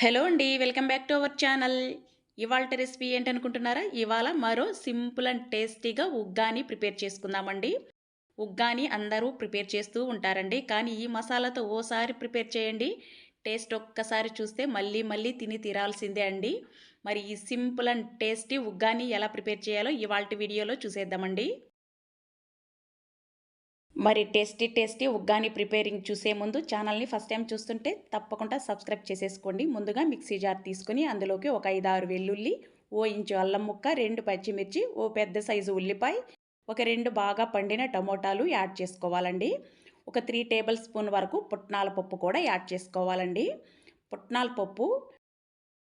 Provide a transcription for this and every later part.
Hello అండి welcome back to our channel. ఇవాళ recipe ఏంటనుకుంటున్నారా? ఇవాళ మరో సింపుల్ అండ్ టేస్టీగా ఉగ్గాని ప్రిపేర్ చేసుకుందామండి. ఉగ్గాని అందరూ ప్రిపేర్ చేస్తూ ఉంటారండి కానీ ఈ మసాలాతో ఓసారి ప్రిపేర్ చేయండి. టేస్ట్ ఒక్కసారి చూస్తే మళ్ళీ మళ్ళీ తిని తీరాల్సిందే అండి. మరి ఈ సింపుల్ అండ్ టేస్టీ ఉగ్గాని ఎలా ప్రిపేర్ చేయాలో ఇవాళ వీడియోలో చూసేద్దామండి. మరి టేస్టీ టేస్టీ ఉగ్గాని ప్రిపేరింగ్ చూసే ముందు ఛానల్ని ఫస్ట్ టైం చూస్తుంటే తప్పకుండా సబ్స్క్రైబ్ చేసేసుకోండి. ముందుగా మిక్సీ జార్ తీసుకుని అందులోకి ఒక ఐదు ఆరు వెల్లుల్లి ఓ ఇంచు అల్లం ముక్క రెండు పచ్చిమిర్చి ఓ పెద్ద సైజు ఉల్లిపాయ ఒక రెండు బాగా పండిన టమోటాలు యాడ్ చేసుకోవాలండి. ఒక త్రీ టేబుల్ స్పూన్ వరకు పుట్నాల పప్పు కూడా యాడ్ చేసుకోవాలండి. పుట్నాల పప్పు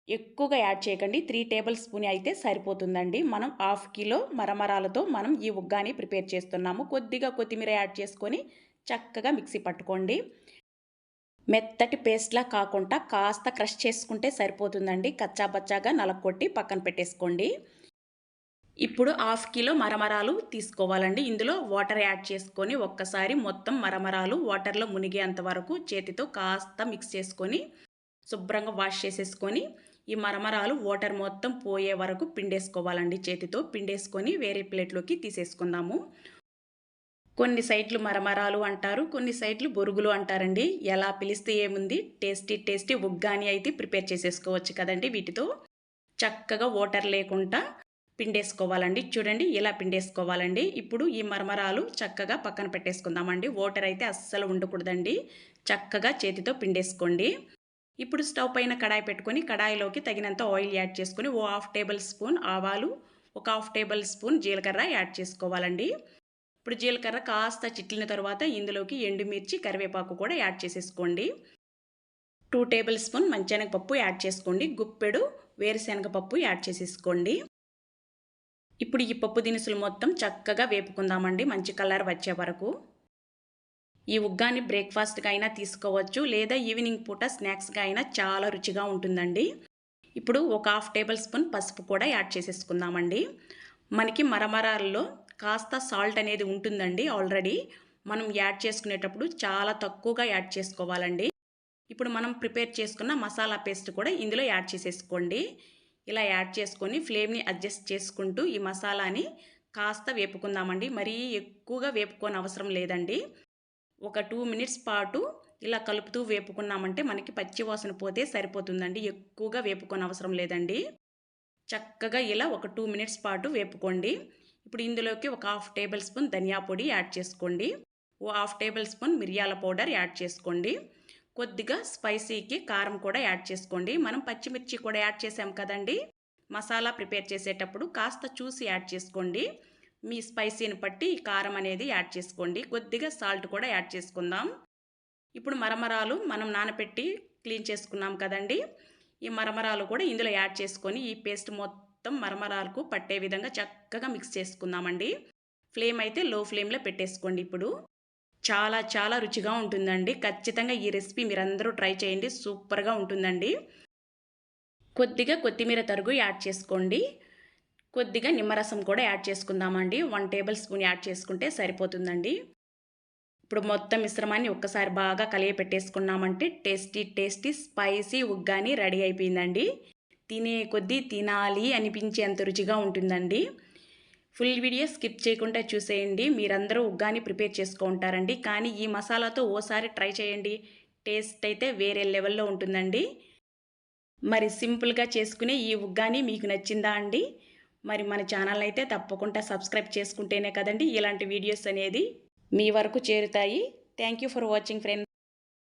ఎక్కువగా యాడ్ చేయకండి. త్రీ టేబుల్ స్పూన్ అయితే సరిపోతుందండి. మనం హాఫ్ కిలో మరమరాలతో మనం ఈ ఉగ్గాని ప్రిపేర్ చేస్తున్నాము. కొద్దిగా కొత్తిమీర యాడ్ చేసుకొని చక్కగా మిక్సీ పట్టుకోండి. మెత్తటి పేస్ట్లా కాకుండా కాస్త క్రష్ చేసుకుంటే సరిపోతుందండి. కచ్చాబచ్చాగా నలకొట్టి పక్కన పెట్టేసుకోండి. ఇప్పుడు హాఫ్ కిలో మరమరాలు తీసుకోవాలండి. ఇందులో వాటర్ యాడ్ చేసుకొని ఒక్కసారి మొత్తం మరమరాలు వాటర్లో మునిగేంత వరకు చేతితో కాస్త మిక్స్ చేసుకొని శుభ్రంగా వాష్ చేసేసుకొని ఈ మరమరాలు వాటర్ మొత్తం పోయే వరకు పిండేసుకోవాలండి. చేతితో పిండేసుకొని వేరే ప్లేట్లోకి తీసేసుకుందాము. కొన్ని సైట్లు మరమరాలు అంటారు కొన్ని సైట్లు బొరుగులు అంటారండి. ఎలా పిలిస్తే ఏముంది? టేస్టీ టేస్టీ ఉగ్గాని అయితే ప్రిపేర్ చేసేసుకోవచ్చు కదండి వీటితో. చక్కగా వాటర్ లేకుండా పిండేసుకోవాలండి. చూడండి ఇలా పిండేసుకోవాలండి. ఇప్పుడు ఈ మరమరాలు చక్కగా పక్కన పెట్టేసుకుందామండి. వాటర్ అయితే అస్సలు ఉండకూడదండి. చక్కగా చేతితో పిండేసుకోండి. ఇప్పుడు స్టవ్ పైన కడాయి పెట్టుకొని కడాయిలోకి తగినంత ఆయిల్ యాడ్ చేసుకొని ఓ హాఫ్ టేబుల్ స్పూన్ ఆవాలు ఒక హాఫ్ టేబుల్ స్పూన్ జీలకర్ర యాడ్ చేసుకోవాలండి. ఇప్పుడు జీలకర్ర కాస్త చిట్లిన తర్వాత ఇందులోకి ఎండుమిర్చి కరివేపాకు కూడా యాడ్ చేసేసుకోండి. టూ టేబుల్ స్పూన్ మంచెనగపప్పు యాడ్ చేసుకోండి. గుప్పెడు వేరుశనగపప్పు యాడ్ చేసేసుకోండి. ఇప్పుడు ఈ పప్పు దినుసులు మొత్తం చక్కగా వేపుకుందామండి. మంచి కలర్ వచ్చే వరకు. ఈ ఉగ్గాని బ్రేక్ఫాస్ట్గా అయినా తీసుకోవచ్చు లేదా ఈవినింగ్ పూట స్నాక్స్గా అయినా చాలా రుచిగా ఉంటుందండి. ఇప్పుడు ఒక హాఫ్ టేబుల్ స్పూన్ పసుపు కూడా యాడ్ చేసేసుకుందామండి. మనకి మరమరాల్లో కాస్త సాల్ట్ అనేది ఉంటుందండి ఆల్రెడీ. మనం యాడ్ చేసుకునేటప్పుడు చాలా తక్కువగా యాడ్ చేసుకోవాలండి. ఇప్పుడు మనం ప్రిపేర్ చేసుకున్న మసాలా పేస్ట్ కూడా ఇందులో యాడ్ చేసేసుకోండి. ఇలా యాడ్ చేసుకొని ఫ్లేమ్ని అడ్జస్ట్ చేసుకుంటూ ఈ మసాలాని కాస్త వేపుకుందామండి. మరీ ఎక్కువగా వేపుకోని అవసరం లేదండి. ఒక టూ మినిట్స్ పాటు ఇలా కలుపుతూ వేపుకున్నామంటే మనకి పచ్చి వాసన పోతే సరిపోతుందండి. ఎక్కువగా వేపుకొని అవసరం లేదండి. చక్కగా ఇలా ఒక టూ మినిట్స్ పాటు వేపుకోండి. ఇప్పుడు ఇందులోకి ఒక హాఫ్ టేబుల్ స్పూన్ ధనియా పొడి యాడ్ చేసుకోండి. ఓ హాఫ్ టేబుల్ స్పూన్ మిరియాల పౌడర్ యాడ్ చేసుకోండి. కొద్దిగా స్పైసీకి కారం కూడా యాడ్ చేసుకోండి. మనం పచ్చిమిర్చి కూడా యాడ్ చేసాం కదండి. మసాలా ప్రిపేర్ చేసేటప్పుడు కాస్త చూసి యాడ్ చేసుకోండి. మీ స్పైసీని బట్టి కారం అనేది యాడ్ చేసుకోండి. కొద్దిగా సాల్ట్ కూడా యాడ్ చేసుకుందాం. ఇప్పుడు మరమరాలు మనం నానపెట్టి క్లీన్ చేసుకున్నాం కదండి. ఈ మరమరాలు కూడా ఇందులో యాడ్ చేసుకొని ఈ పేస్ట్ మొత్తం మరమరాలకు పట్టే విధంగా చక్కగా మిక్స్ చేసుకుందామండి. ఫ్లేమ్ అయితే లో ఫ్లేమ్లో పెట్టేసుకోండి ఇప్పుడు. చాలా చాలా రుచిగా ఉంటుందండి. ఖచ్చితంగా ఈ రెసిపీ మీరందరూ ట్రై చేయండి. సూపర్గా ఉంటుందండి. కొద్దిగా కొత్తిమీర తరుగు యాడ్ చేసుకోండి. కొద్దిగా నిమ్మరసం కూడా యాడ్ చేసుకుందామండి. వన్ టేబుల్ స్పూన్ యాడ్ చేసుకుంటే సరిపోతుందండి. ఇప్పుడు మొత్తం మిశ్రమాన్ని ఒక్కసారి బాగా కలియ పెట్టేసుకున్నామంటే టేస్టీ టేస్టీ స్పైసీ ఉగ్గాని రెడీ అయిపోయిందండి. తినే కొద్దీ తినాలి అనిపించేంత రుచిగా ఉంటుందండి. ఫుల్ వీడియో స్కిప్ చేయకుండా చూసేయండి. మీరందరూ ఉగ్గాని ప్రిపేర్ చేసుకుంటారండి కానీ ఈ మసాలాతో ఓసారి ట్రై చేయండి. టేస్ట్ అయితే వేరే లెవెల్లో ఉంటుందండి. మరి సింపుల్గా చేసుకునే ఈ ఉగ్గాని మీకు నచ్చిందా అండి? మరి మన ఛానల్ అయితే తప్పకుండా సబ్స్క్రైబ్ చేసుకుంటేనే కదండి ఇలాంటి వీడియోస్ అనేది మీ వరకు చేరుతాయి. Thank you for watching friends